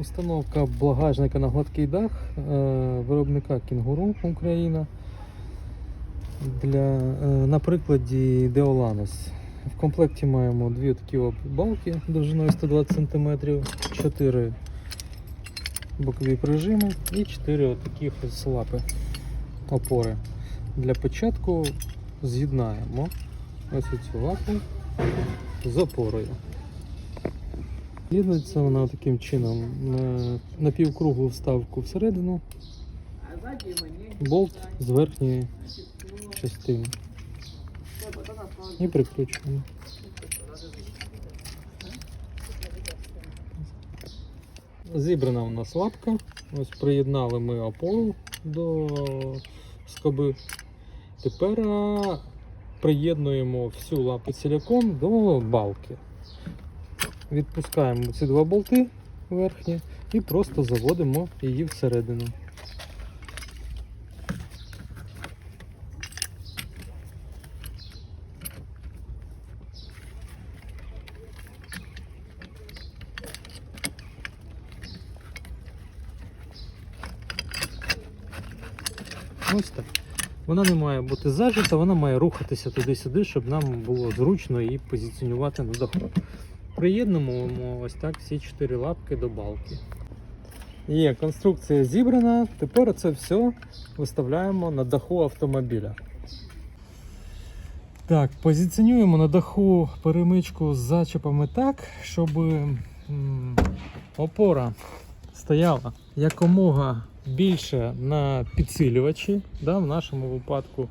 Установка багажника на гладкий дах е, виробника Кінгуру Україна для, е, на прикладі Деоланос. В комплекті маємо дві такі балки довжиною 120 см, 4 бокові прижими і 4 от таких ось опори. Для початку з'єднаємо ось цю лапу з опорою. З'єднується вона таким чином на напівкруглу вставку всередину, болт з верхньої частини. І прикручуємо. Зібрана у нас лапка. Ось приєднали ми опору до скоби. Тепер приєднуємо всю лапу ціляком до балки. Відпускаємо ці два болти верхні і просто заводимо її всередину. Ось так. Вона не має бути зажита, вона має рухатися туди-сюди, щоб нам було зручно її позиціонувати на даху. Приєднуємо ось так всі чотири лапки до балки. Є, конструкція зібрана. Тепер це все виставляємо на даху автомобіля. Так, позиціонуємо на даху перемичку з зачепами так, щоб опора стояла якомога більше на підсилювачі. Да, в нашому випадку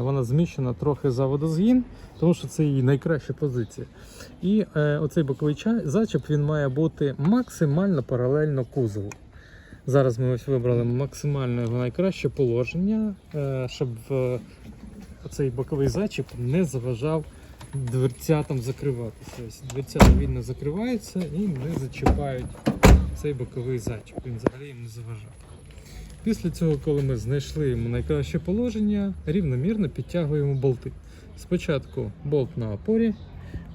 вона зміщена трохи за водозгін, тому що це її найкраща позиція. І е, оцей боковий зачеп він має бути максимально паралельно кузову. Зараз ми ось вибрали максимально його найкраще положення, е, щоб е, цей боковий зачіп не заважав дверцятам закриватися. Ось дверцята вільно закриваються і не зачіпають цей боковий зачіп. Він взагалі їм не заважав. Після цього, коли ми знайшли найкраще положення, рівномірно підтягуємо болти. Спочатку болт на опорі,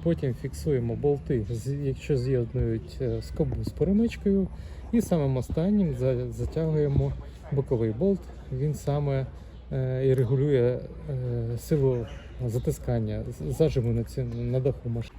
потім фіксуємо болти, якщо з'єднують е, скобу з перемичкою, і самим останнім затягуємо боковий болт. Він саме е, і регулює е, силу затискання зажиму на даху машини.